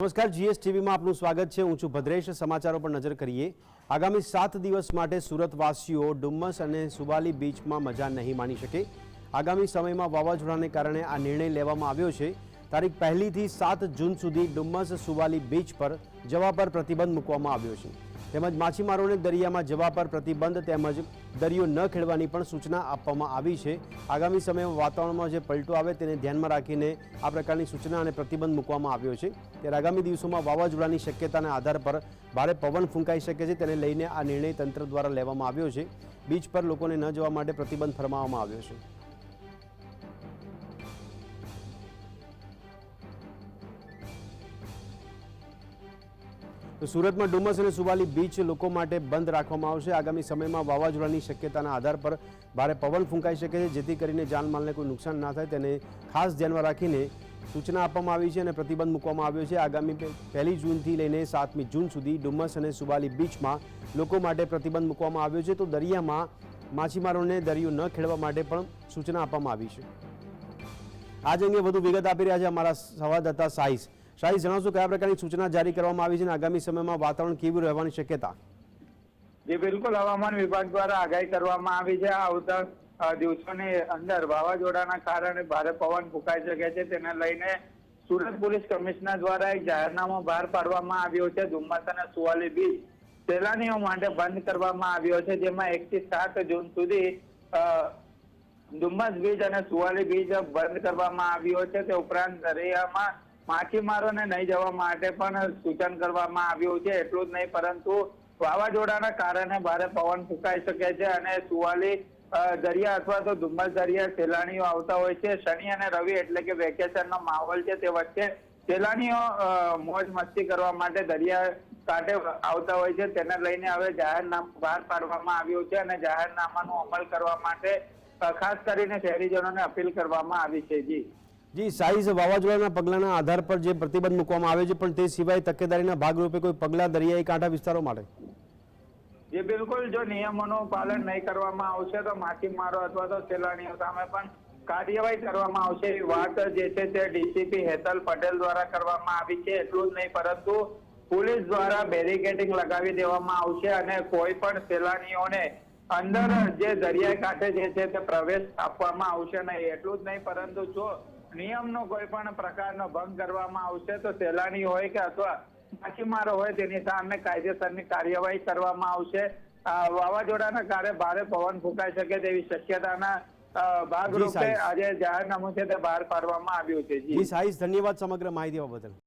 નમસ્કાર, જીએસટીવીમાં આપનું સ્વાગત છે. હું છું ભદ્રેશ. સમાચારો પર નજર કરીએ. આગામી સાત દિવસ માટે સુરતવાસીઓ ડુમ્મસ અને સુબાલી બીચમાં મજા નહીં માણી શકે. આગામી સમયમાં વાવાઝોડાને કારણે આ નિર્ણય લેવામાં આવ્યો છે. તારીખ પહેલીથી સાત જૂન સુધી ડુમ્મસ સુબાલી બીચ પર જવા પર પ્રતિબંધ મૂકવામાં આવ્યો છે. તેમજ માછીમારોને દરિયામાં જવા પર પ્રતિબંધ તેમજ દરિયો ન ખેડવાની પણ સૂચના આપવામાં આવી છે. આગામી સમયમાં વાતાવરણમાં જે પલટો આવે તેને ધ્યાનમાં રાખીને આ પ્રકારની સૂચના અને પ્રતિબંધ મૂકવામાં આવ્યો છે. ત્યારે આગામી દિવસોમાં વાવાઝોડાની શક્યતાના આધાર પર ભારે પવન ફૂંકાઈ શકે છે તેને લઈને આ નિર્ણય તંત્ર દ્વારા લેવામાં આવ્યો છે. બીચ પર લોકોને ન જવા માટે પ્રતિબંધ ફરમાવવામાં આવ્યો છે. તો સુરતમાં ડુમસ અને સુવાલી બીચ લોકો માટે બંધ રાખવામાં આવશે. આગામી સમયમાં વાવાઝોડાની શક્યતાના આધાર પર ભારે પવન ફૂંકાઈ શકે છે, જેથી કરીને જાનમાલને કોઈ નુકસાન ના થાય. તેને ખાસ ધ્યાનમાં રાખીને સૂચના આપવામાં આવી છે અને પ્રતિબંધ મૂકવામાં આવ્યો છે. આગામી પહેલી જૂનથી લઈને સાતમી જૂન સુધી ડુમસ અને સુબાલી બીચમાં લોકો માટે પ્રતિબંધ મૂકવામાં આવ્યો છે. તો દરિયામાં માછીમારોને દરિયો ન ખેડવા માટે પણ સૂચના આપવામાં આવી છે. આજ અંગે વધુ વિગત આપી રહ્યા છે અમારા સંવાદદાતા સાઈસ. સાઈસ જણાવશો કયા પ્રકારની સૂચના જારી કરવામાં આવી છે અને આગામી સમયમાં વાતાવરણ કેવું રહેવાની શક્યતા? જે બિલકુલ હવામાન વિભાગ દ્વારા આગાહી કરવામાં આવી છે. આવતા દિવસોની અંદર વાવાઝોડાના કારણે ભારે પવન ફૂંકાઈ શકે છે. તેને લઈને સુરત પોલીસ કમિશનર દ્વારા એક જાહેરનામું બહાર પાડવામાં આવ્યો છે. ધુમ્મસ અને સુવાલી બીચ સહેલાનીઓ માટે બંધ કરવામાં આવ્યો છે, જેમાં એક થી સાત જૂન સુધી ધુમ્મસ બીચ અને સુવાલી બીચ બંધ કરવામાં આવ્યો છે. તે ઉપરાંત દરિયામાં માછીમારોને નહીં જવા માટે પણ સૂચન કરવામાં આવ્યું છે, એટલું જ નહીં, પરંતુ વાવાઝોડાના કારણે ભારે પવન ફૂંકાઈ શકે છે અને સુવાલી દરિયા અથવા તો ધુમ્મસ દરિયા સહેલાણીઓ આવતા હોય છે. શનિ અને રવિ એટલે કે વેકેશનનો માહોલ છે તે વચ્ચે સહેલાણીઓ મોજ મસ્તી કરવા માટે દરિયા કાંઠે આવતા હોય છે. તેને લઈને હવે જાહેરનામું બહાર પાડવામાં આવ્યું છે અને જાહેરનામાનો અમલ કરવા માટે ખાસ કરીને શહેરીજનોને અપીલ કરવામાં આવી છે જી. જી સાઈઝ વાવાઝોડાના પગલાના આધાર પર જે પ્રતિબંધ મૂકવામાં આવે છે, પણ તે સિવાય તકેદારીના ભાગરૂપે કોઈ પગલાં દરિયાઈ કાંઠા વિસ્તારો માટે? જે, બિલકુલ. જો નિયમોનું પાલન નહીં કરવામાં આવશે, તો માછીમારો અથવા તો સહેલાણીઓ સામે પણ કાર્યવાહી કરવામાં આવશે એવી વાત જે છે તે ડીસીપી હેતલ પટેલ દ્વારા કરવામાં આવી છે. એટલું જ નહીં, પરંતુ પોલીસ દ્વારા બેરિકેડિંગ લગાવી દેવામાં આવશે અને કોઈ પણ સહેલાણીઓને અંદર જે દરિયા કાંઠે જે છે તે પ્રવેશ આપવામાં આવશે નહીં. એટલું જ નહીં, પરંતુ જો નિયમનો કોઈ પણ પ્રકારનો ભંગ કરવામાં આવશે તો સહેલાણી હોય કે અથવા માછીમારો હોય તેની સામે કાયદેસરની કાર્યવાહી કરવામાં આવશે. વાવાઝોડાના કારણે ભારે પવન ફૂંકાઈ શકે તેવી શક્યતાના ભાગરૂપે. આજે જાહેરનામું છે તે બહાર પાડવામાં આવ્યું છે. જી. જી ધન્યવાદ સમગ્ર માહિતી બદલ